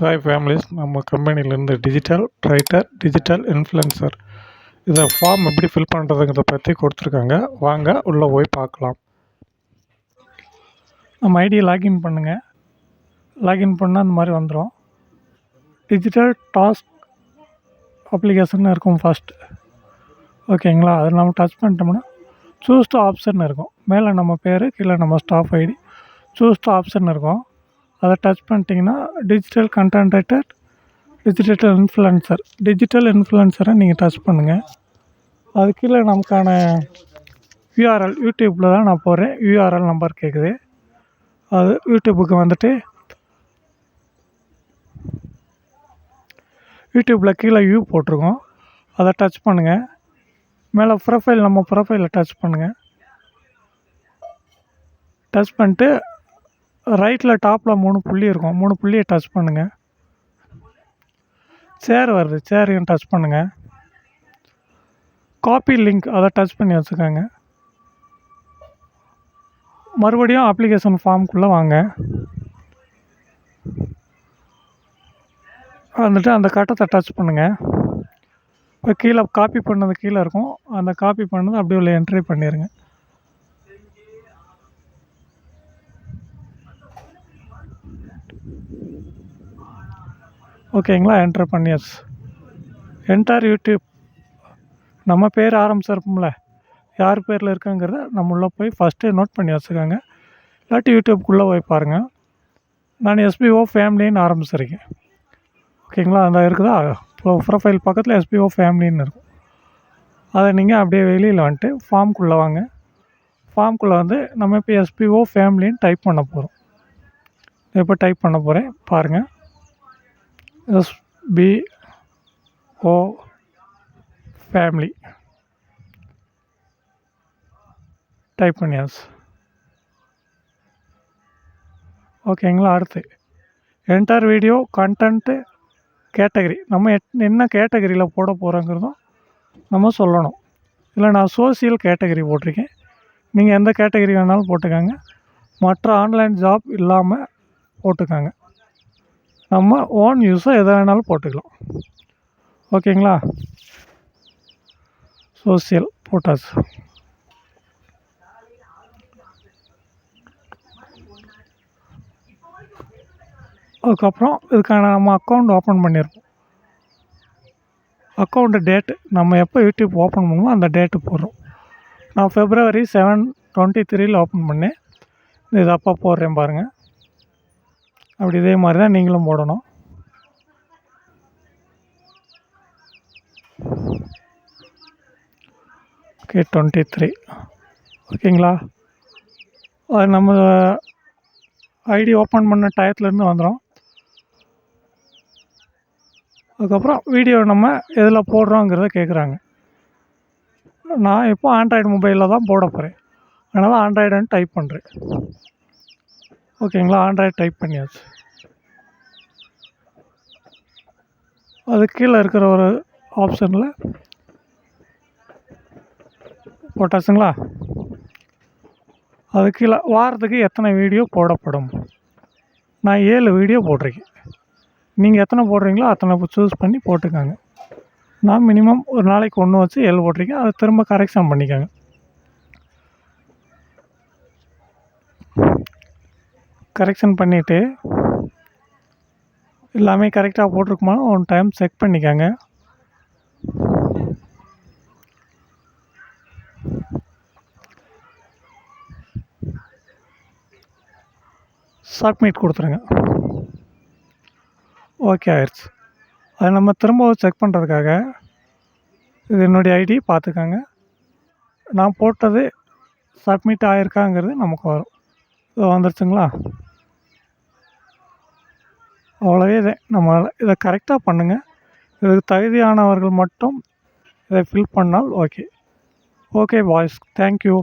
Hi families நம்ம கம்பெனிலேருந்து digital writer digital influencer இதை ஃபார்ம் எப்படி ஃபில் பண்ணுறதுங்கிறத பற்றி கொடுத்துருக்காங்க. வாங்க உள்ளே போய் பார்க்கலாம். நம்ம ஐடியை லாகின் பண்ணுங்கள் லாகின் பண்ணால் அந்த மாதிரி வந்துடும் டிஜிட்டல் டாஸ்க் அப்ளிகேஷன் இருக்கும் ஃபஸ்ட் ஓகேங்களா அதை நம்ம டச் பண்ணிட்டோம்னா சூஸ் டு ஆப்ஷன் இருக்கும். மேலே நம்ம பேர் கீழே நம்ம staff ID choose to option இருக்கும். அதை டச் பண்ணிட்டீங்கன்னா digital content writer digital influencer digital இன்ஃப்ளூயன்சரை நீங்கள் டச் பண்ணுங்கள் அது கீழே நமக்கான யூஆர்எல் யூடியூப்பில் தான் நான் போகிறேன் யூஆர்எல் நம்பர் கேட்குது அது யூடியூப்புக்கு வந்துட்டு யூடியூப்பில் கீழே யூ போட்டிருக்கோம். அதை டச் பண்ணுங்கள் மேலே ப்ரொஃபைல் நம்ம ப்ரொஃபைலை டச் பண்ணுங்கள் டச் பண்ணிட்டு ரைட்டில் டாப்பில் மூணு புள்ளி இருக்கும். மூணு புள்ளியை டச் பண்ணுங்கள் சேர் வருது. சேரையும் டச் பண்ணுங்கள் காப்பி லிங்க் அதை டச் பண்ணி வச்சுக்கோங்க. மறுபடியும் அப்ளிகேஷன் ஃபார்முக்குள்ளே வாங்க. வந்துட்டு அந்த கட்டத்தை டச் பண்ணுங்கள் இப்போ கீழே காப்பி பண்ணது கீழே இருக்கும். அந்த காப்பி பண்ணது அப்படியே உள்ள என்ட்ரி பண்ணிடுங்க ஓகேங்களா? என்ட்ரு பண்ணியாச்சு. என்டர் யூடியூப் நம்ம பேர் ஆரம்பிச்சிருப்போம்ல யார் பேரில் இருக்குங்கிறத நம்ம உள்ளே போய் ஃபஸ்ட்டு நோட் பண்ணி வச்சுக்கோங்க. இல்லாட்டி யூடியூப்குள்ளே போய் பாருங்கள் நான் எஸ்பிஓ ஃபேமிலின்னு ஆரம்பிச்சிருக்கேன். ஓகேங்களா? அந்த இருக்குதா? இப்போ ப்ரொஃபைல் பக்கத்தில் எஸ்பிஓ ஃபேமிலின்னு இருக்கும். அதை நீங்கள் அப்படியே வெளியில் வந்துட்டு ஃபார்ம்குள்ளே வாங்க. ஃபார்ம்குள்ளே வந்து நம்ம இப்போ எஸ்பிஓ ஃபேமிலின்னு டைப் பண்ண போகிறோம் இப்போ டைப் பண்ண போகிறேன். பாருங்கள் எஸ்பிஓ ஃபேமிலி டைப் பண்ணியாச்சு ஓகேங்களா அடுத்து. என்டர் வீடியோ கண்டென்ட்டு கேட்டகரி நம்ம எட் என்ன கேட்டகரியில் போட போகிறோங்கிறதும் நம்ம சொல்லணும். இல்லை நான் சோசியல் கேட்டகரி போட்டிருக்கேன். நீங்கள் எந்த கேட்டகரி வேணாலும் போட்டுக்கோங்க. மற்ற ஆன்லைன் ஜாப் இல்லாமல் போட்டுக்கோங்க. நம்ம ஓன் யூஸாக எதை வேணாலும் போட்டுக்கலாம். ஓகேங்களா? சோசியல் போட்டாச்சு அதுக்கப்புறம் இதுக்கான நம்ம அக்கௌண்ட் ஓப்பன் பண்ணியிருப்போம் அக்கௌண்ட்டு டேட்டு நம்ம எப்போ யூடியூப் ஓப்பன் பண்ணுமோ அந்த டேட்டு போடுறோம். நான் ஃபெப்ரவரி செவன் டுவெண்ட்டி த்ரீல ஓப்பன் பண்ணேன். இது அப்போ போடுறேன் பாருங்கள் அப்படி இதே மாதிரி தான் நீங்களும் போடணும். ஓகே டுவெண்ட்டி த்ரீ ஓகேங்களா அது நம்ம ஐடி ஓப்பன் பண்ண டயத்துலேருந்து வந்துடும் அதுக்கப்புறம் வீடியோ நம்ம எதில் போடுறோங்கிறத கேட்குறாங்க நான் இப்போ ஆண்ட்ராய்டு மொபைலில் தான் போட போகிறேன் அதனால் ஆண்ட்ராய்டுன்னு டைப் பண்ணுறேன் ஓகேங்களா? ஆண்ட்ராய்டு டைப் பண்ணியாச்சு அது. கீழே இருக்கிற ஒரு ஆப்ஷனில் போட்டாச்சுங்களா? அது கீழே வாரத்துக்கு எத்தனை வீடியோ போடப்படும்? நான் ஏழு வீடியோ போட்டிருக்கேன். நீங்கள் எத்தனை போடுறீங்களோ அத்தனை சூஸ் பண்ணி போட்டுக்கோங்க. நான் மினிமம் ஒரு நாளைக்கு ஒன்று வச்சு ஏழு போட்டிருக்கேன். அதை திரும்ப கரெக்ஷன் பண்ணிக்கோங்க. கரெக்ஷன் பண்ணிவிட்டு எல்லாமே கரெக்டாக போட்டிருக்குமா? ஒன் டைம் செக் பண்ணிக்கோங்க. சப்மிட் கொடுத்துருங்க. ஓகே ஆயிடுச்சு. அதை நம்ம திரும்ப செக் பண்ணுறதுக்காக இது என்னுடைய ஐடி பார்த்துக்கோங்க. நான் போட்டது சப்மிட் ஆகிருக்காங்கிறது நமக்கு வரும். வந்துருச்சுங்களா? அவ்வளோவே இதை. நம்ம இதை கரெக்டாக பண்ணுங்கள் இதுக்கு தகுதியானவர்கள் மட்டும் இதை ஃபில் பண்ணால் ஓகே ஓகே பாய்ஸ் தேங்க்யூ